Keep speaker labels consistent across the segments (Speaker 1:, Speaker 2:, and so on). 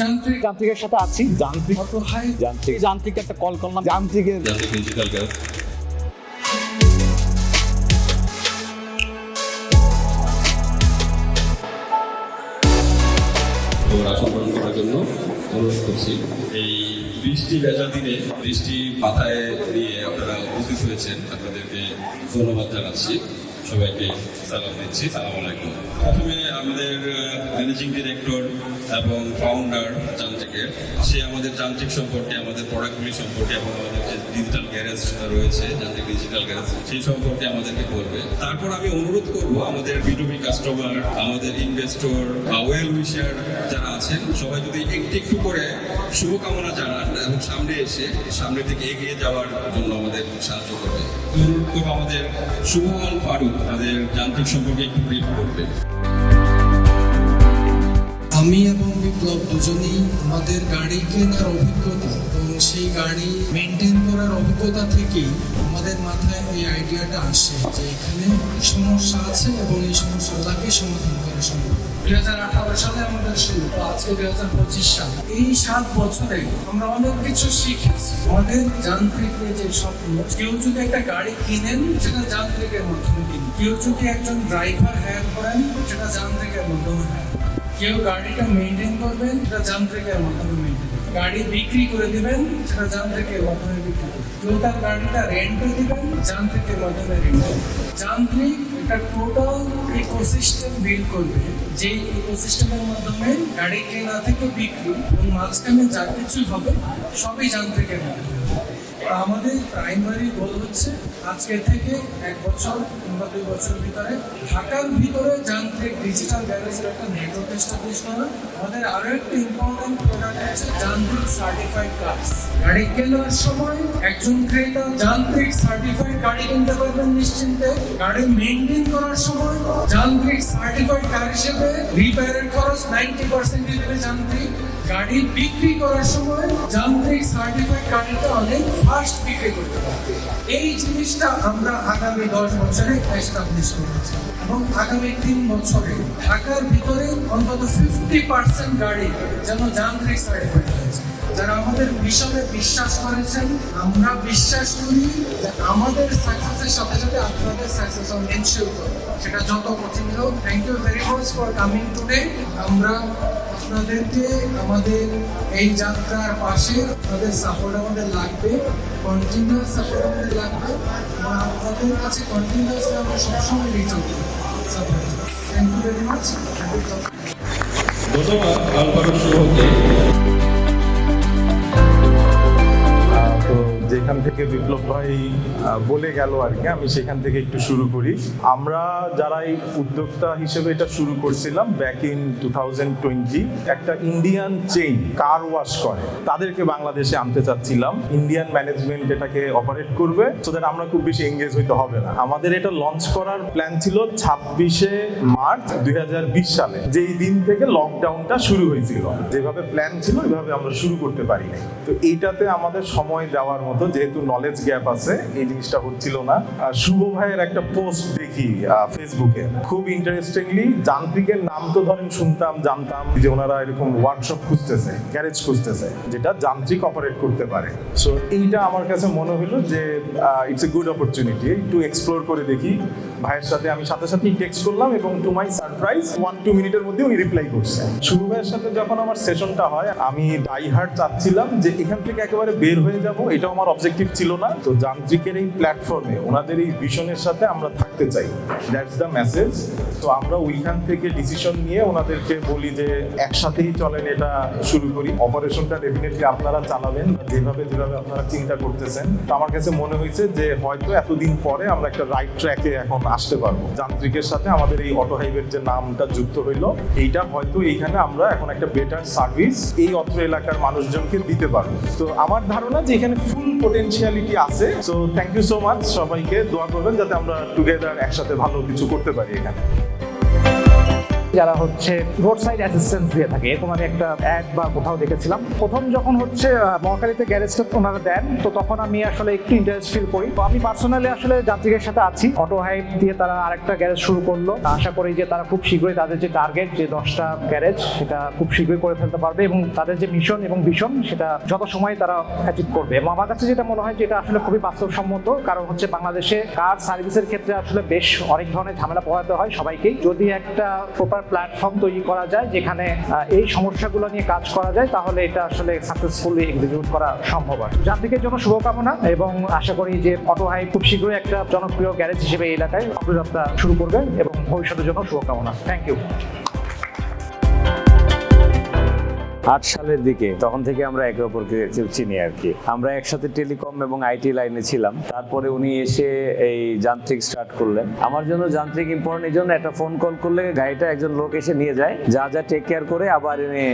Speaker 1: যান্ত্রিক
Speaker 2: যান্ত্রিকের সাথে আছি। যান্ত্রিক যান্ত্রিক যান্ত্রিক একটা কল করলাম। যান্ত্রিকের
Speaker 3: যান্ত্রিক ডিজিটাল গ্যাস করার জন্য অনুরোধ করছি। এই বৃষ্টি ভেজা দিনে বৃষ্টি মাথায় নিয়ে আপনারা উপস্থিত হয়েছেন। আপনাদেরকে ধন্যবাদ জানাচ্ছি। সবাইকে সালাম দিচ্ছি। সালাম আলাইকুম। প্রথমে আমাদের ম্যানেজিং ডিরেক্টর এবং ফাউন্ডার যান্ত্রিকের সে আমাদের যান্ত্রিক সম্পর্কে, আমাদের প্রোডাক্টগুলি সম্পর্কে এবং আমাদের যে ডিজিটাল গ্যারেজ রয়েছে যান্ত্রিক ডিজিটাল গ্যারেজ সেই সম্পর্কে আমাদেরকে বলবে। তারপর আমি অনুরোধ করব আমাদের বিটুবি কাস্টমার আমাদের ইনভেস্টর ওয়েল উইশার যারা আছেন, সবাই যদি একটু একটু করে শুভকামনা জানান এবং সামনে এসে সামনের দিকে এগিয়ে যাওয়ার জন্য আমাদের সাহায্য করবে। অনুরোধ করব আমাদের শুভমন ফারুক আমাদের যান্ত্রিক সম্পর্কে একটু ব্রিফ করবে।
Speaker 1: আমি এবং বিপ্লব দুজনেই আমাদের গাড়ি কেনার অভিজ্ঞতা এবং সেই গাড়ি মেনটেন করার অভিজ্ঞতা থেকেই আমাদের মাথায় এই আইডিয়াটা আসে যে এখানে সমস্যা আছে এবং এই সমস্যাটাকে সমাধান করা সম্ভব। দুই হাজার আঠারো সালে আমাদের শুরু, আজকে দুই হাজার পঁচিশ সাল। এই সাত বছরে আমরা অনেক কিছু শিখেছি। আমাদের যান্ত্রিকের যে স্বপ্ন, কেউ যদি একটা গাড়ি কিনেন, সেটা যান্ত্রিকের মাধ্যমে কিনেন। কেউ যদি একজন ড্রাইভার হায়ার করেন, সেটা যান্ত্রিকের মাধ্যমে হায়ার কেউ গাড়িটা মেনটেন করবেন, সেটা যান্ত্রিকের মাধ্যমে গাড়ি বিক্রি করে দিবেন, সেটা যান্ত্রিকের মাধ্যমে বিক্রি করবেন। কেউ তার গাড়িটা রেন্টে দিবেন যান্ত্রিকের মাধ্যমে রেন্ট যান্ত্রিক একটা টোটাল ইকোসিস্টেম বিল্ড করবে যে ইকোসিস্টেমের মাধ্যমে গাড়ি কেনা থেকে বিক্রি এবং মাঝখানে যা কিছু হবে, সবই যান্ত্রিকের মাধ্যমে আমাদের প্রাইমারি গোল হচ্ছে আজকে থেকে এক বছর কিংবা দুই বছর ভিতরে ঢাকার ভিতরে যান্ত্রিক ডিজিটাল গ্যারেজের একটা নেটওয়ার্ক এস্টাবলিশ করা। আমাদের আরও একটা ইম্পর্টেন্ট প্রোডাক্ট আছে, যান্ত্রিক সার্টিফাইড কার্স গাড়ি কেনার সময় একজন ক্রেতা যান্ত্রিক সার্টিফাইড গাড়ি কিনতে পারবেন নিশ্চিন্তে। গাড়ি মেনটেন করার সময় যান্ত্রিক সার্টিফাইড কার হিসেবে রিপেয়ারের খরচ নাইনটি পার্সেন্ট যান্ত্রিক। গাড়ি বিক্রি করার সময় যান্ত্রিক সার্টিফাইড গাড়িটা অনেক ফাস্ট বিক্রি করতে পারবে। এই জিনিসটা আমরা আগামী দশ বছরে এস্টাবলিশ করেছি। এবং আগামী তিন বছরে ঢাকার ভিতরে অন্তত ফিফটি পার্সেন্ট গাড়ি যেন যান্ত্রিক সার্টিফাইড হয়েছে। যারা আমাদের মিশনে বিশ্বাস করেছেন, আমরা বিশ্বাস করি যে আমাদের সাকসেসের সাথে সাথে আপনাদের সাকসেস এনশিওর করব সেটা যত কঠিন হোক thank you very much for coming today আমরা আপনাদেরকে আমাদের এই যাত্রার পাশে আপনাদের সাপোর্ট আমাদের লাগবে কন্টিনিউয়াস সাপোর্ট আমাদের লাগবে। এবং আপনাদের কাছে কন্টিনিউয়াসলি আমরা সবসময় reach out support thank you very much
Speaker 3: ধন্যবাদ আলফারুক শুভকে
Speaker 4: যেখান থেকে বিপ্লব ভাই বলে গেল আর কি। আমি সেখান থেকে একটু শুরু করি। আমরা যারা এই উদ্যোক্তা হিসেবে এটা শুরু করছিলাম back in two thousand twenty একটা ইন্ডিয়ান চেইন কার ওয়াশ করে। তাদেরকে বাংলাদেশে আনতে চাচ্ছিলাম। ইন্ডিয়ান ম্যানেজমেন্ট এটাকে অপারেট করবে সো দ্যাট আমরা খুব বেশি এঙ্গেজ হইতে হবে না। আমাদের এটা লঞ্চ করার প্ল্যান ছিল ছাব্বিশে মার্চ দুই হাজার বিশ সালে, যেই দিন থেকে লকডাউনটা শুরু হয়েছিল। যেভাবে প্ল্যান ছিল, ওইভাবে আমরা শুরু করতে পারি তো এইটাতে আমাদের সময় দেওয়ার মতো যেহেতু নলেজ গ্যাপ আছে, এই জিনিসটা হচ্ছিল না। আর শুভ ভাইয়ের একটা পোস্ট দেখি ফেসবুকে খুব ইন্টারেস্টিংলি যান্ত্রিকের নাম তো ধরেন শুনতাম, জানতাম যে ওনারা এরকম ওয়ার্কশপ খুঁজতেছে গ্যারেজ খুঁজতেছে, যেটা যান্ত্রিক অপারেট করতে পারে। সো এইটা আমার কাছে মনে হলো যে ইটস এ গুড অপরচুনিটি একটু এক্সপ্লোর করে দেখি। ভাইয়ের সাথে আমি সাথে সাথেই টেক্সট করলাম এবং to my surprise one two মিনিটের মধ্যে উনি রিপ্লাই করছে। শুভ ভাইয়ের সাথে যখন আমার সেশনটা হয়, আমি ডাই হার্ট চাচ্ছিলাম যে এখান থেকে একেবারে বের হয়ে যাব, এটাও আমার অবজেক্টিভ ছিল না, তো যান্ত্রিকের এই প্ল্যাটফর্মে ওনাদের এই ভিশনের সাথে আমরা থাকতে চাই। দ্যাটস দ্য মেসেজ তো আমরা ওইখান থেকে ডিসিশন নিয়ে ওনাদেরকে বলি যে, একসাথেই চলেন, এটা শুরু করি। অপারেশনটা ডেফিনেটলি আপনারা চালাবেন যেভাবে যেভাবে আপনারা চিন্তা করতেছেন। তো আমার কাছে মনে হয়েছে যে, হয়তো এতদিন পরে আমরা একটা রাইট ট্র্যাকে এখন আসতে পারব। যান্ত্রিকের সাথে আমাদের এই অটো হাইওয়ের যে নামটা যুক্ত হইল, এইটা হয়তো এইখানে আমরা এখন একটা বেটার সার্ভিস এই অত্র এলাকার মানুষজনকে দিতে পারব। তো আমার ধারণা যে, এখানে ফুল পোটেনশিয়ালিটি আছে so thank you so much সবাইকে, দোয়া করবেন যাতে আমরা টুগেদার একসাথে ভালো কিছু করতে পারি এখানে।
Speaker 5: যারা হচ্ছে রোড সাইড অ্যাসিস্ট্যান্স দিয়ে থাকে এরকম আমি একটা অ্যাড বা কোথাও দেখেছিলাম। প্রথম যখন হচ্ছে আহ, মহাখালীতে গ্যারেজটা ওনারা দেন তো তখন আমি আসলে একটু ইন্টারেস্ট ফিল করি। তো আমি পার্সোনালি আসলে যাত্রীদের সাথে আছি। অটো হাইপ দিয়ে তারা আরেকটা গ্যারেজ শুরু করল। আশা করি যে তারা খুব শীঘ্রই তাদের যে টার্গেট যে দশটা গ্যারেজ সেটা খুব শীঘ্রই করে ফেলতে পারবে এবং তাদের যে মিশন এবং ভিশন সেটা যত সময় তারা অ্যাচিভ করবে। এবং আমার কাছে যেটা মনে হয় যে এটা আসলে খুবই বাস্তবসম্মত কারণ হচ্ছে বাংলাদেশে কার সার্ভিসের ক্ষেত্রে আসলে বেশ অনেক ধরনের ঝামেলা পোহাতে হয় সবাইকেই। যদি একটা প্রপার প্ল্যাটফর্ম তৈরি করা যায়, যেখানে এই সমস্যাগুলো নিয়ে কাজ করা যায়, তাহলে এটা আসলে সাকসেসফুলি এক্সিকিউট করা সম্ভব হয়। যান্ত্রিকের জন্য শুভকামনা এবং আশা করি যে অটো হাই খুব শীঘ্রই একটা জনপ্রিয় গ্যারেজ হিসেবে এই এলাকায় অগ্রযাত্রা শুরু করবে এবং ভবিষ্যতের জন্য শুভকামনা। থ্যাংক ইউ
Speaker 6: আট সালের দিকে তখন থেকে আমরা একে অপরকে চিনি আর কি। আমরা একসাথে টেলিকম এবং আইটি লাইনে ছিলাম। তারপরে উনি এসে এই যান্ত্রিক স্টার্ট করলেন। আমার জন্য যান্ত্রিক ইম্পর্টেন্ট এই জন্য একটা ফোন কল করলে গাড়িটা একজন লোক এসে নিয়ে যায়। যা যা টেক কেয়ার করে আবার এনে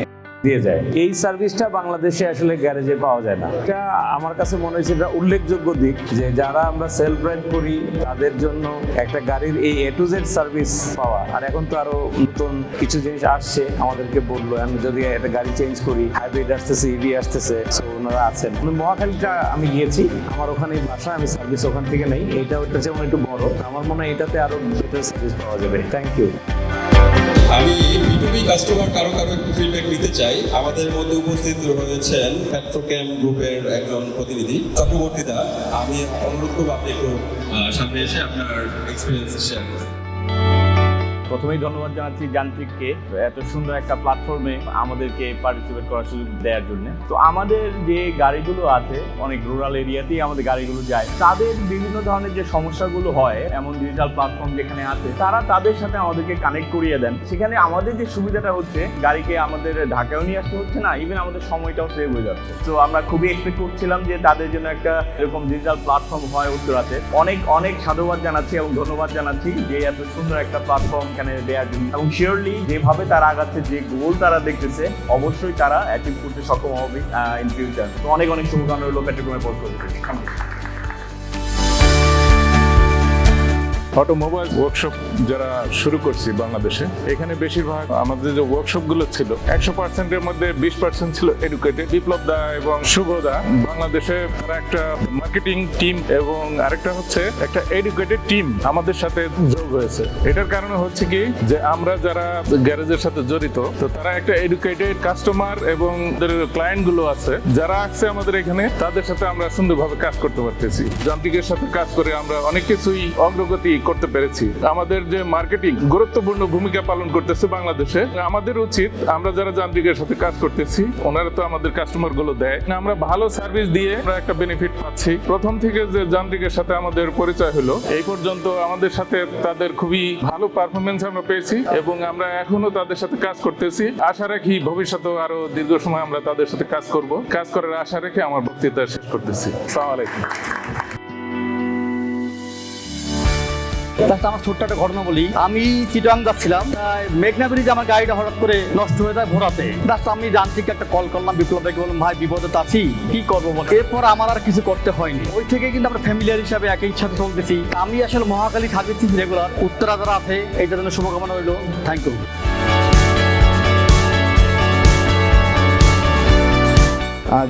Speaker 6: দিয়ে যায়। এই সার্ভিসটা বাংলাদেশে আসলে গ্যারেজে পাওয়া যায় না। এটা আমার কাছে মনে হয়েছে এটা উল্লেখযোগ্য দিক যে যারা আমরা সেলফ ড্রাইভ করি, তাদের জন্য একটা গাড়ির এই এ টু জেড সার্ভিস পাওয়া। আর এখন তো আরও নতুন কিছু জিনিস আসছে, আমাদেরকে বলল, আমি যদি একটা গাড়ি চেঞ্জ করি হাইব্রিড আসতেছে ইভি আসতেছে। সো ওনারা আছেন। আমি মহাখালীটা আমি গিয়েছি, আমার ওখানে বাসা আমি সার্ভিস ওখান থেকে নেই। এটা ওটা যেমন একটু বড়, আমার মনে হয় এটাতে আরও বেটার সার্ভিস পাওয়া যাবে। থ্যাংক ইউ
Speaker 3: আমি বিটুবি কাস্টমার কারও কারও একটু ফিডব্যাক নিতে চাই। আমাদের মধ্যে উপস্থিত রয়েছেন পেট্রোক্যাম গ্রুপের একজন প্রতিনিধি। চক্রবর্তী দা, আমি অনুরোধ করব আপনি একটু সামনে এসে আপনার এক্সপিরিয়েন্স শেয়ার করুন
Speaker 2: প্রথমেই ধন্যবাদ জানাচ্ছি যান্ত্রিককে এত সুন্দর একটা প্ল্যাটফর্মে আমাদেরকে পার্টিসিপেট করার সুযোগ দেওয়ার জন্য। তো আমাদের যে গাড়িগুলো আছে, অনেক রুরাল এরিয়াতেই আমাদের গাড়িগুলো যায়। তাদের বিভিন্ন ধরনের যে সমস্যাগুলো হয়, এমন ডিজিটাল প্ল্যাটফর্ম যেখানে আছে, তারা তাদের সাথে আমাদেরকে কানেক্ট করিয়ে দেন। সেখানে আমাদের যে সুবিধাটা হচ্ছে, গাড়িকে আমাদের ঢাকায়ও নিয়ে আসতে হচ্ছে না ইভেন আমাদের সময়টাও সেভ হয়ে যাচ্ছে। তো আমরা খুবই এক্সপেক্ট করছিলাম যে তাদের জন্য একটা এরকম ডিজিটাল প্ল্যাটফর্ম হয় উত্তরাতে। অনেক অনেক সাধুবাদ জানাচ্ছি এবং ধন্যবাদ জানাচ্ছি যে এত সুন্দর একটা প্ল্যাটফর্ম এখানে দেওয়ার জন্য এবং শিওরলি যেভাবে তারা আগাচ্ছে, যে গোল তারা দেখতেছে, অবশ্যই তারা অ্যাচিভ করতে সক্ষম হবে ইন ফিউচার তো অনেক অনেক শুভকামনা রইল পেট্রোকমের পক্ষ থেকে
Speaker 7: অটোমোবাইল ওয়ার্কশপ যারা শুরু করছি বাংলাদেশে, এখানে বেশিরভাগ আমাদের যে ওয়ার্কশপগুলো ছিল, একশো পার্সেন্টের মধ্যে বিশ পার্সেন্ট ছিল এডুকেটেড বিপ্লব দা এবং শুভদা বাংলাদেশে তারা একটা মার্কেটিং টিম এবং আরেকটা হচ্ছে একটা এডুকেটেড টিম আমাদের সাথে যোগ হয়েছে। এটার কারণে হচ্ছে কি যে আমরা যারা গ্যারেজের সাথে জড়িত, তো তারা একটা এডুকেটেড কাস্টমার এবং ক্লায়েন্টগুলো আছে, যারা আসছে আমাদের এখানে, তাদের সাথে আমরা সুন্দরভাবে কাজ করতে পারতেছি। যান্ত্রিকের সাথে কাজ করে আমরা অনেক কিছুই অগ্রগতি করতে পেরেছি। আমাদের যে মার্কেটিং গুরুত্বপূর্ণ ভূমিকা পালন করতেছে বাংলাদেশে। আমাদের উচিত আমরা যারা যান্ত্রিকের সাথে কাজ করতেছি, ওনারা তো আমাদের কাস্টমারগুলো দেয়। আমরা ভালো সার্ভিস দিয়ে আমরা একটা বেনিফিট পাচ্ছি। প্রথম থেকে যে যান্ত্রিকের সাথে আমাদের পরিচয় হলো, এই পর্যন্ত আমাদের সাথে তাদের খুবই ভালো পারফরমেন্স আমরা পেয়েছি এবং আমরা এখনও তাদের সাথে কাজ করতেছি। আশা রাখি ভবিষ্যতেও আরও দীর্ঘ সময় আমরা তাদের সাথে কাজ করব। কাজ করার আশা রেখে আমার বক্তৃতা শেষ করতেছি। সালাম আলাইকুম।
Speaker 8: আমার ছোট্ট একটা ঘটনা বলি আমি যাচ্ছিলাম মেঘনা আমার গাড়িটা হঠাৎ করে নষ্ট হয়ে যায় ভোরাতে। আমি যান্ত্রিক একটা কল করলাম বিপ্লব বললাম, ভাই, বিপদে আছি, কি করব বলে? এরপর আমার আর কিছু করতে হয়নি। ওই থেকে কিন্তু আমরা ফ্যামিলিয়ার হিসাবে একই সাথে চলতেছি। আমি আসলে মহাকালী থাকতেছি রেগুলার উত্তরা যারা আছে এইটার জন্য শুভকামনা হইল থ্যাংক ইউ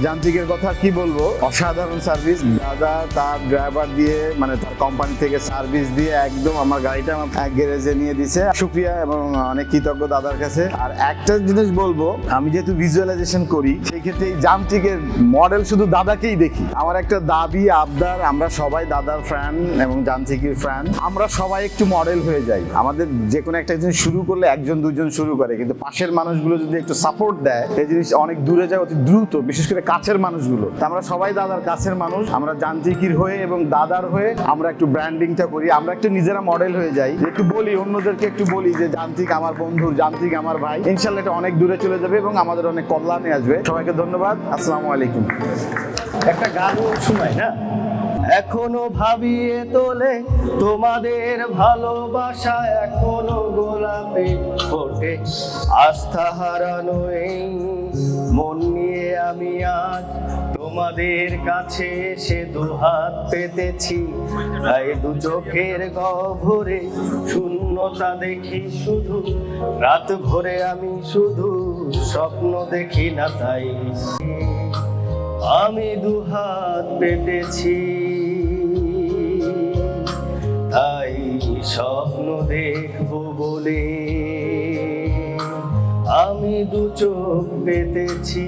Speaker 9: যান্ত্রিকের কথা কি বলব? অসাধারণ সার্ভিস দাদা তার ড্রাইভার দিয়ে মানে তার কোম্পানি থেকে সার্ভিস দিয়ে একদম আমার গাড়িটা আমার গ্যারেজে নিয়ে দিছে। শুক্রিয়া এবং অনেক কৃতজ্ঞ দাদার কাছে। আর একটা জিনিস বলব, আমি যেহেতু ভিজুয়ালাইজেশন করি, সেই ক্ষেত্রে এই যান্ত্রিকের মডেল শুধু দাদাকেই দেখি। আমার একটা দাবি, আবদার, আমরা সবাই দাদার ফ্যান এবং যান্ত্রিকের ফ্যান আমরা সবাই একটু মডেল হয়ে যাই। আমাদের যে কোনো একটা জিনিস শুরু করলে একজন দুজন শুরু করে। কিন্তু পাশের মানুষগুলো যদি একটু সাপোর্ট দেয় এই জিনিস অনেক দূরে যায়, অতি দ্রুত। বিশেষ করে কাছের মানুষগুলো। তা আমরা সবাই দাদার কাছের মানুষ। আমরা যান্ত্রিকির হয়ে এবং দাদার হয়ে আমরা একটু ব্র্যান্ডিংটা করি। আমরা একটু নিজেরা মডেল হয়ে যাই। একটু বলি, অন্যদেরকে একটু বলি যে, যান্ত্রিক আমার বন্ধু, যান্ত্রিক আমার ভাই। ইনশাল্লাহ এটা অনেক দূরে চলে যাবে এবং আমাদের অনেক কল্যাণে আসবে। সবাইকে ধন্যবাদ। আসসালামু আলাইকুম।
Speaker 8: একটা গান শোনাই না এখনও ভাবিয়ে তোলে তোমাদের ভালোবাসা এখনও গোলাপে ফোটে। আস্থা হারানো এই মন নিয়ে আমি আজ
Speaker 10: তোমাদের কাছে এসে দুহাত পেতেছি। তাই দু চোখের গভরে শূন্যতা দেখি শুধু, রাত ভরে আমি শুধু স্বপ্ন দেখি না তাই। আমি দুহাত পেতেছি। তাই স্বপ্ন দেখব বলে দু চোখ পেতেছি